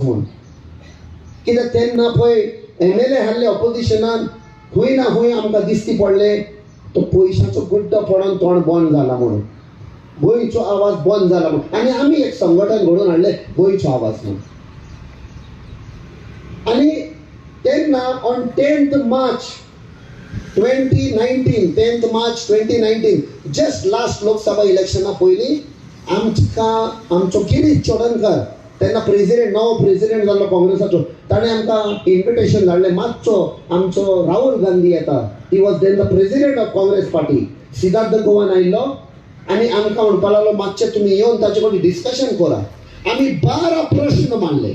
कित्याक तेन्ना पळय एम एल ए हाडले ऑपोजिशनान खंय ना खंय आमकां दिसती पडले तो पयशांचो गुड्डो पडोन तोंड बंद जाला म्हणून. गोंयचो आवाज बंद जाला म्हणून. आनी आमी एक संघटन घडोवन हाडलें गोंयचो आवाज म्हणून. आनी तेन्ना on tenth March twenty nineteen tenth March twenty nineteen just last Lok Sabha इलेक्शना पयलीं आमकां आमचो किरीट चोडणकर तेन्ना प्रेसिडेंट नवो प्रेसिडेंट जाल्लो काँग्रेसाचो ताणें आमकां इन्विटेशन धाडलें मातसो आमचो राहुल गांधी येता he was then the president of Congress party. Siddharth गोवान आयिल्लो आनी आमकां म्हणपा लागलो मातशें तुमी येवन ताचे कडेन डिस्कशन करा. आमी बारा प्रश्न मांडले.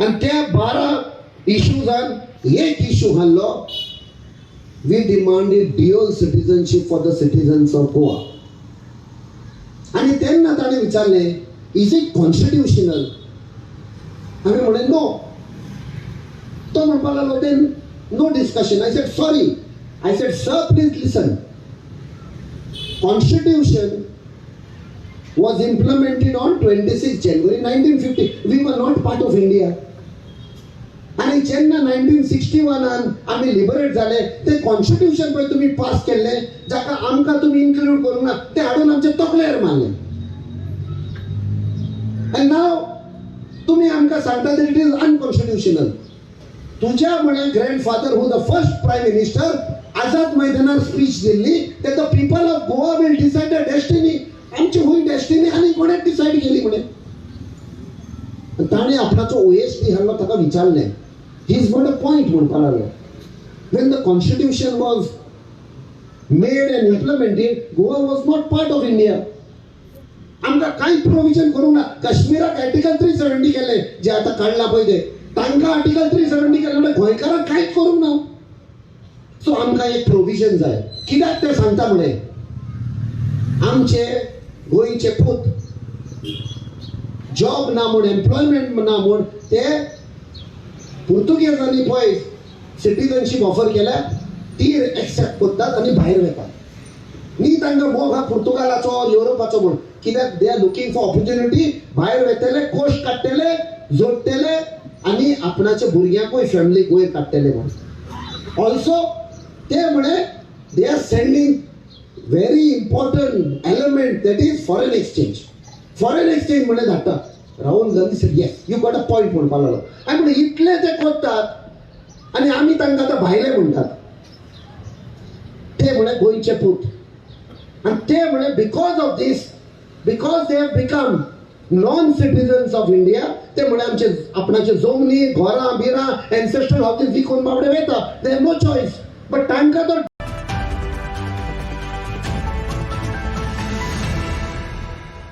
आनी त्या बारा इशूजान एक इश्यू हाडलो we demanded dual citizenship for the citizens of Goa आणि तेन्ना ताणें विचारलें इज इट कॉन्स्टिट्युशनल हांवें म्हणलें नो तो म्हणपाक लागलो then no discussion I said sorry I said sir please listen constitution was implemented on 26 January 1950. We were not part of India. आणि जेन्ना नायन्टीन सिक्स्टी वनान आमी लिबरेट जाले ते कॉन्स्टिट्यूशन पळय तुमी पास केल्ले जाका आमकां तुमी इन्क्लूड करूंक ना ते हाडून आमकां सांगता इट इज अनकॉन्स्टिट्युशनल तुज्या म्हणे grandfather who the first prime minister Azad मैदानार स्पीच दिल्ली ते the people of Goa will decide the destiny आमची हूय डेस्टिनी आनी कोणें डिसायड केली म्हणे? ताणें आपणाचो ओएसडी हाडलो ताका विचारलें he is got a point म्हणपाक लागलो. When the constitution was made and implemented Goa was not part of India आमकां कांयच प्रोविजन करूंक ना. काश्मीराक आर्टिकल थ्री सेव्हन्टी केले जे आतां काडला पळय ते तांकां आर्टिकल थ्री सेव्हन्टी केले म्हणजे गोंयकारांक कांयच करूंक ना. सो आमकां एक प्रोविजन जाय. कित्याक ते सांगता म्हणे? आमचे गोंयचे पूत जॉब ना म्हूण एम्प्लॉयमेंट ना म्हूण ते पुर्तुगेजांनी पळय सिटीजनशीप ऑफर केल्या ती एक्सेप्ट करतात आनी भायर वेतात न्ही तांकां मोग हा पुर्तुगालाचो युरोपाचो म्हूण कित्याक they are looking for opportunity भायर वेतले कोश काडटले जोडटले आनी आपणाच्या भुरग्यांकूय फॅमिलीक वयर काडटले म्हणून. ऑल्सो ते म्हणे they are sending very important element that is foreign exchange foreign exchange म्हणे धाडटा Rahul Gandhi sir yes you got a point म्हणपाक लागलो आनी म्हणे इतले ते कोत्तात आनी आमी तांकां आतां भायले म्हणटात ते म्हणे गोंयचे पूत आनी ते म्हणे because of this because they have become non citizens of India ते म्हणे आमचे आपणाचे जमनी घरां बिरां एन्सेस्ट्रल हाऊसेस विकून बाबडे वयता they have no choice but तांकां तर